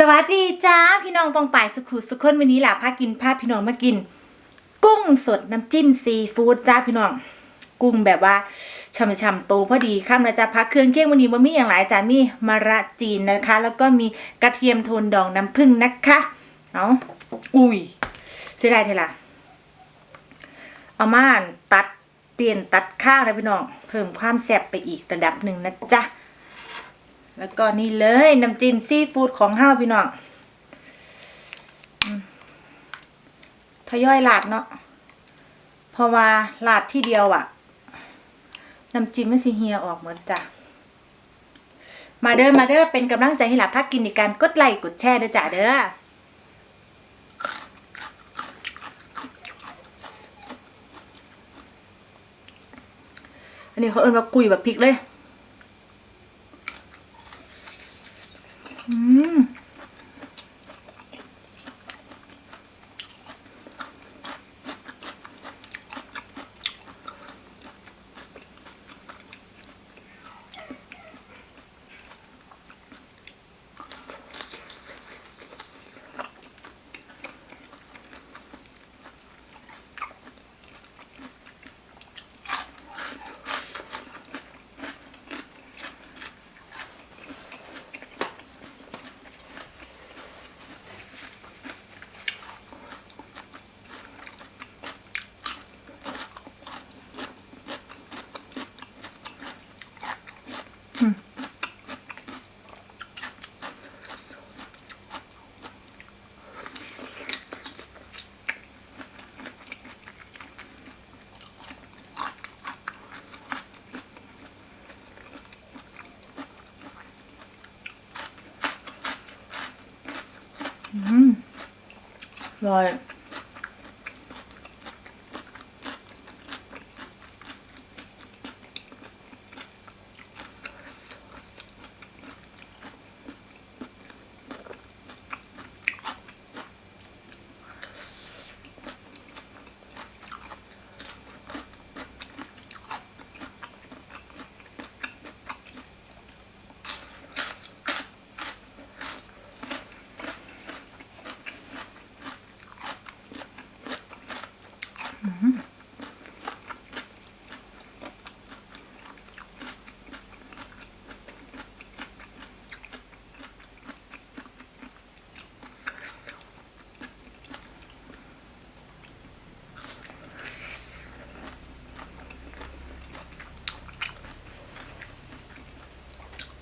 สวัสดีจ้าพี่น้องปองป่ายสุขุสุขคนวันนี้แหละพากินพาพี่น้องมากิน กุ้งสดน้ำจิ้มซีฟู้ดจ้าพี่น้อง กุ้งแบบว่าช่ำๆโตพอดีข้ามนะจ๊ะพักเครื่องเคียงวันนี้ว่มีอย่างหลายจ้ามีมะระจีนนะคะ แล้วก็มีกระเทียมโทนดองน้ำผึ้งนะคะเอาอุ้ยเสียดายเทล่ะเอามาตัดเปลี่ยนตัดข้างนะพี่น้อง เพิ่มความแซ่บไปอีกระดับหนึ่งนะจ๊ะ แล้วก็นี่เลยน้ำจิ้มซีฟู้ดของห้าวพี่น้องทยอยลาดเนาะเพราะว่าลาดที่เดียวอะน้ำจิ้มไม่สิเฮียออกเหมือนจ้ะมาเด้อมาเด้อเป็นกำลังใจให้หลับพักกินในการกดไลค์กดแชร์เด้อจ้ะเด้ออันนี้เขาเอิ้นว่ากุยแบบพริกเลย อื อร่อย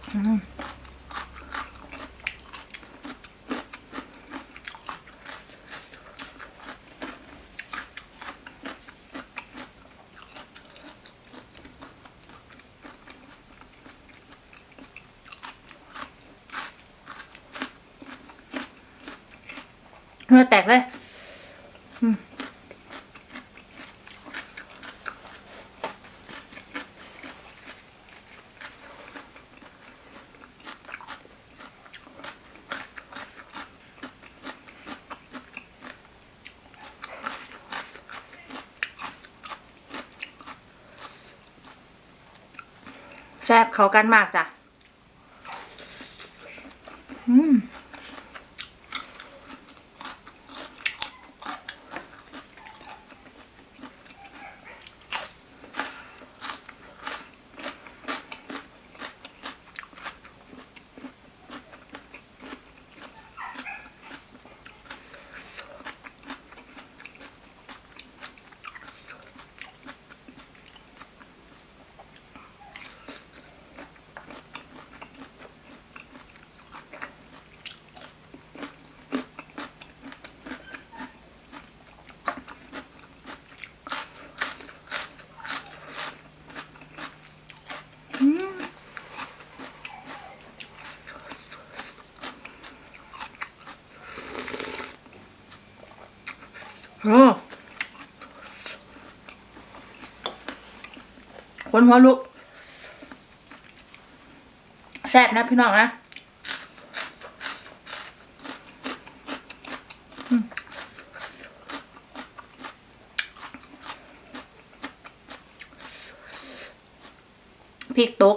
เนื้อแตกเลย ซ่บเขากันมากจ้ะ คนหัวลุกแซ่บนะพี่น้องนะพริกตก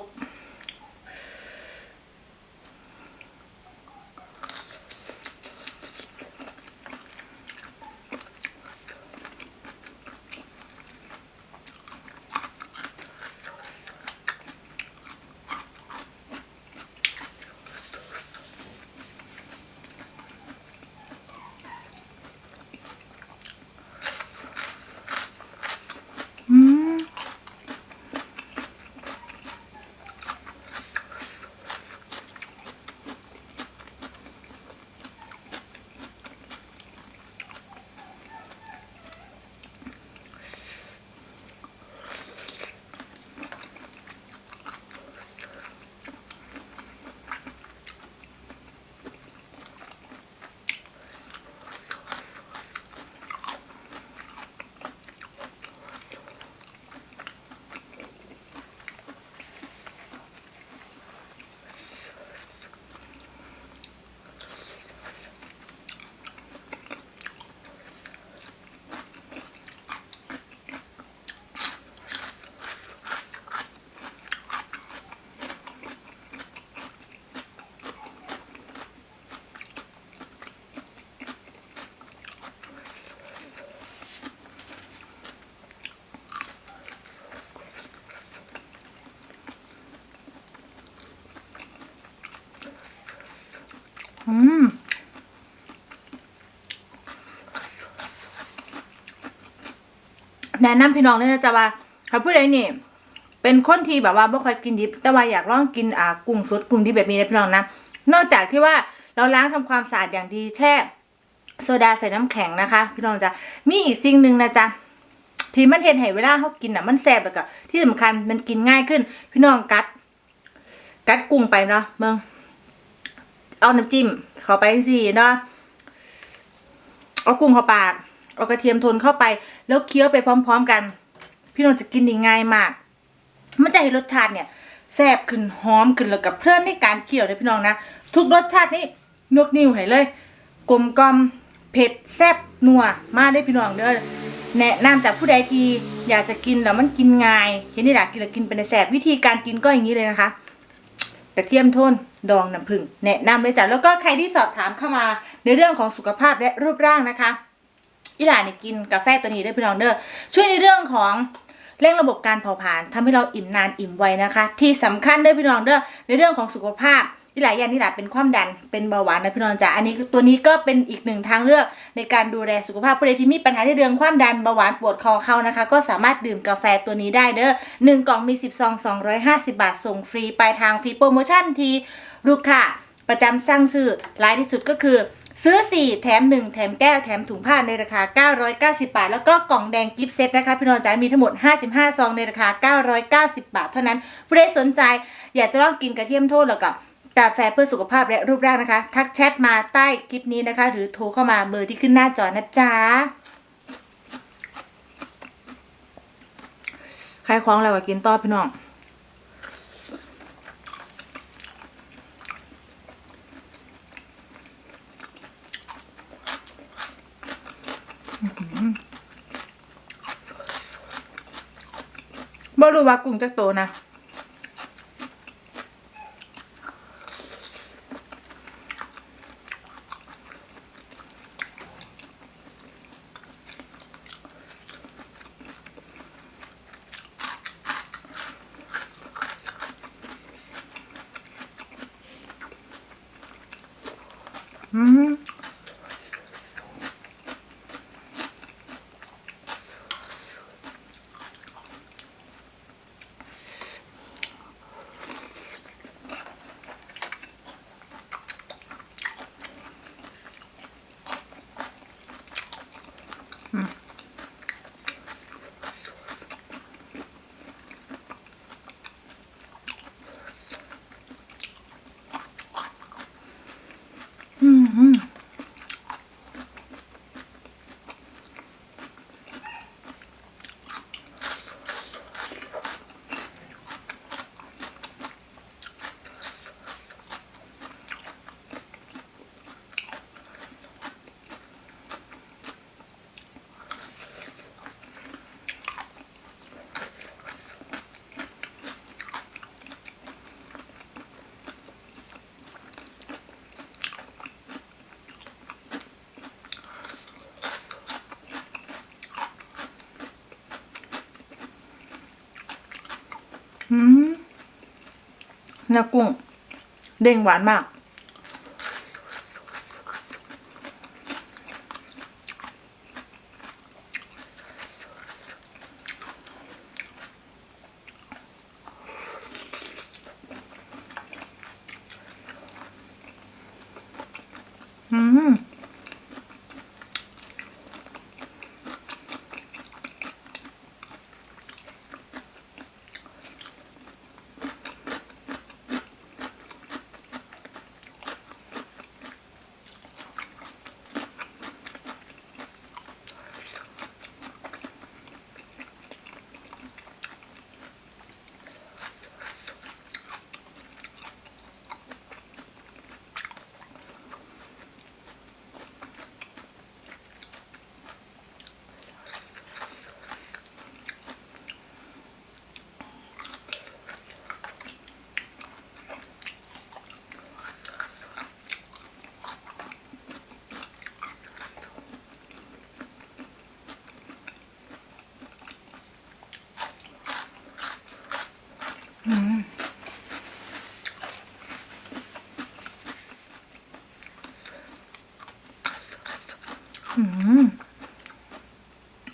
อืมแนะนำพี่น้องเลยนะจ๊ะว่าถ้าผู้ใดนี่ เป็นคนที่แบบว่าไม่ค่อยกินดิบ แต่ว่าอยากลองกินอ่ากุ้งสดกุ้งดิบแบบนี้นะพี่น้องนะ นอกจากที่ว่าเราล้างทำความสะอาดอย่างดีแช่โซดาใส่น้ำแข็งนะคะ พี่น้องจะมีอีกสิ่งหนึ่งนะจ๊ะที่มันเห็นให้เวลาเขากินอะมันแซ่บแล้วก็ที่สำคัญมันกินง่ายขึ้น พี่น้องกัด กัดกุ้งไปเนาะเมือง เอาน้ำจิ้มเข้าไปสิเนาะเอากุ้งเข้าปากเอากระเทียมโทนเข้าไป แล้วเคี้ยวไปพร้อม ๆ กัน พี่น้องจะกินได้ง่ายมากมันจะให้รสชาติเนี่ยแซ่บขึ้นหอมขึ้นแล้วกับเพลินในการเคี่ยวนะพี่น้องนะทุกรสชาตินี่ยกนิ้วให้เลย กลมกลอมเผ็ดแซ่บนัวมาได้พี่น้องเด้อแนะนำจากผู้ใดทีอยากจะกินแล้วมันกินง่ายเห็นนี่แหละกินแล้วกินเป็นแซ่บวิธีการกินก็อย่างนี้เลยนะคะ กระเทียมโทนดองน้ำผึ้งแนะนำเลยจ้ะแล้วก็ใครที่สอบถามเข้ามาในเรื่องของสุขภาพและรูปร่างนะคะอีหลานเนี่ยกินกาแฟตัวนี้ได้พี่น้องเด้อช่วยในเรื่องของเร่งระบบการเผาผลาญทำให้เราอิ่มนานอิ่มไวนะคะ ที่สำคัญด้อพี่น้องเด้อในเรื่องของสุขภาพ อีหลายอย่างนี่แหละเป็นความดันเป็นเบาหวานนะพี่น้องจ้ะอันนี้ตัวนี้ก็เป็นอีกหนึ่งทางเลือกในการดูแลสุขภาพผู้ใดที่มีปัญหาในเรื่องความดันเบาหวานปวดคอเข่านะคะ ก็สามารถดื่มกาแฟตัวนี้ได้เด้อหนึ่งกล่องมี10ซอง250บาทส่งฟรีปลายทางฟรีโปรโมชั่นทีลูกค่ะ ประจำสร้างซื้อรายที่สุดก็คือซื้อ 4 แถม 1 แถมแก้ว แถมถุงผ้าในราคา 990 บาท แล้วก็กล่องแดงกิฟต์เซตนะคะ พี่น้องจ๋ามีทั้งหมด 55 ซองในราคา 990 บาท เท่านั้นผู้ใดสนใจอยากจะลองกินกระเทียมโทษแล้วกับ กาแฟเพื่อสุขภาพและรูปร่างนะคะ ทักแชทมาใต้คลิปนี้นะคะ หรือโทรเข้ามาเบอร์ที่ขึ้นหน้าจอนะจ๊ะใครคล้องแล้วก็กินต่อพี่น้องบ่รู้ว่ากุ้งจักโตนะ อื อืมเนื้อกุ้ง เด้งหวานมาก อืม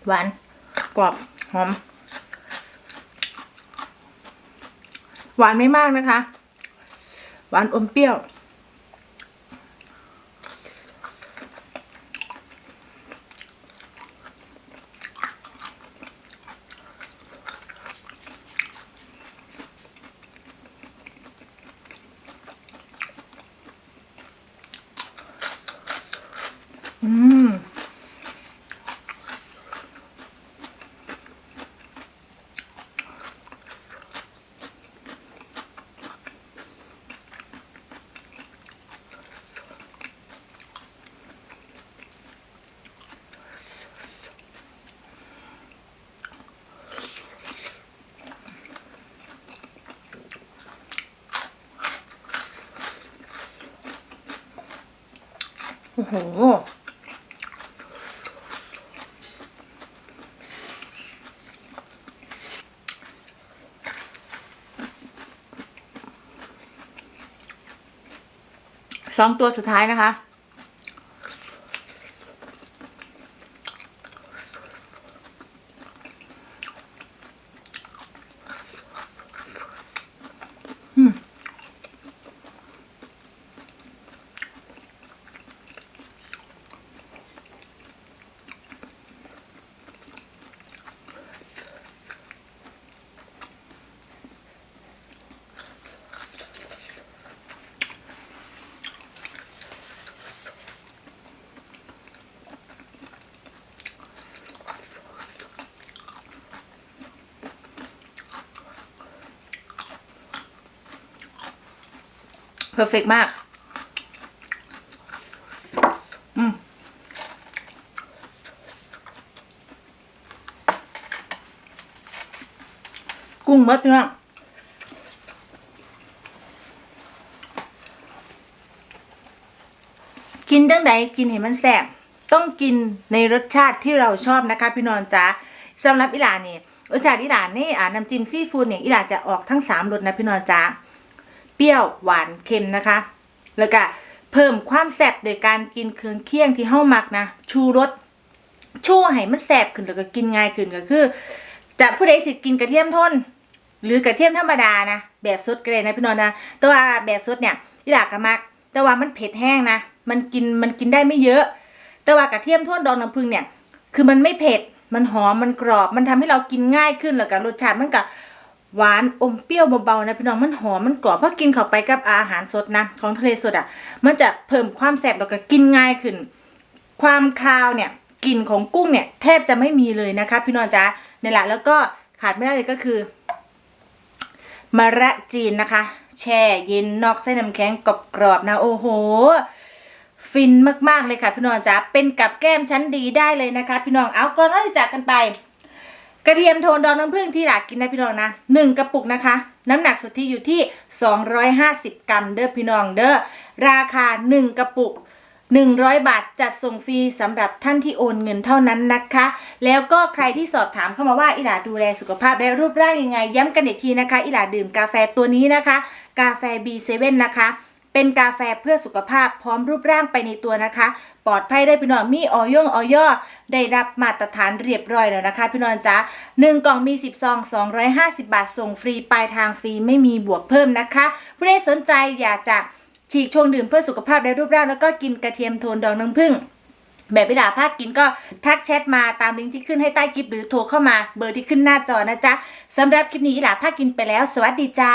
หวาน กรอบ หอม หวานไม่มากนะคะ หวานอมเปรี้ยว โอ้โหสองตัวสุดท้ายนะคะ เพอร์เฟกมาก อืมกุ้งเมดพี่น้องกินจังใดกินเห็นมันแสบต้องกินในรสชาติที่เราชอบนะคะ พี่นอนจ้าสำหรับอิหร่านนี่รสชาติอิหร่านนี่อ่าน้ำจิ้มซีฟู้ดเนี่ยอิหร่านจะออกทั้งสามรสนะพี่นอนจ้า เปรี้ยวหวานเค็มนะคะ แล้วก็เพิ่มความแซ่บโดยการกินเครื่องเคียงที่เฮามักนะ ชูรสชูให้มันแซ่บขึ้นแล้วก็กินง่ายขึ้นก็คือ จะผู้ใดสิกินกระเทียมทนหรือกระเทียมธรรมดานะ แบบสดก็ได้นะพี่นนท์นะ แต่ว่าแบบสดเนี่ยที่หลักก็มัก แต่ว่ามันเผ็ดแห้งนะ มันกินมันกินได้ไม่เยอะ แต่ว่ากระเทียมทนดองน้ำผึ้งเนี่ย คือมันไม่เผ็ด มันหอม มันกรอบ มันทำให้เรากินง่ายขึ้นแล้วก็รสชาติมันก็ หวานอมเปรี้ยวเบาๆนะพี่น้องมันหอมมันกรอบเพราะกินเข้าไปกับอาหารสดนะของทะเลสดอะ มันจะเพิ่มความแซ่บแล้วก็กินง่ายขึ้น ความคาวเนี่ยกลิ่นของกุ้งเนี่ยแทบจะไม่มีเลยนะคะพี่น้องจ๊ะนี่แหละแล้วก็ขาดไม่ได้เลยก็คือมะระจีนนะคะ แช่เย็นนอกไส้น้ำแข็งกรอบๆนะโอ้โหฟินมากๆเลยค่ะพี่น้องจ๊ะเป็นกับแก้มชั้นดีได้เลยนะคะ พี่น้องเอาก่อนเราจะจากกันไป กระเทียมโทนดองน้ำผึ้งที่หลักกินได้พี่น้องนะหนึ่งกระปุกนะคะ น้ำหนักสุทธิอยู่ที่ 250 กรัมเด้อพี่น้องเด้อราคา 1 กระปุก 100 บาทจัดส่งฟรีสำหรับท่านที่โอนเงินเท่านั้นนะคะ แล้วก็ใครที่สอบถามเข้ามาว่าอิหลาดูแลสุขภาพและรูปร่างยังไง ย้ำกันอีกทีนะคะอิหลาดื่มกาแฟตัวนี้นะคะ กาแฟ B7 นะคะ เป็นกาแฟเพื่อสุขภาพพร้อมรูปร่างไปในตัวนะคะ ปลอดภัยได้พี่น้องมีออยงออยได้รับมาตรฐานเรียบร้อยแล้วนะคะ พี่น้องจ๊ะหนึ่งกล่องมี 10ซอง250 บาทส่งฟรีปลายทางฟรีไม่มีบวกเพิ่มนะคะผู้ใดสนใจอยากจะฉีกชงดื่มเพื่อสุขภาพและรูปร่างแล้วก็กินกระเทียมโทนดองน้ำผึ้งแบบวิลาภาคกินก็ทักแชทมาตามลิงก์ที่ขึ้นให้ใต้คลิปหรือโทรเข้ามาเบอร์ที่ขึ้นหน้าจอนะจ๊ะสำหรับคลิปนี้อิหลาภาคกินไปแล้ว สวัสดีจ้า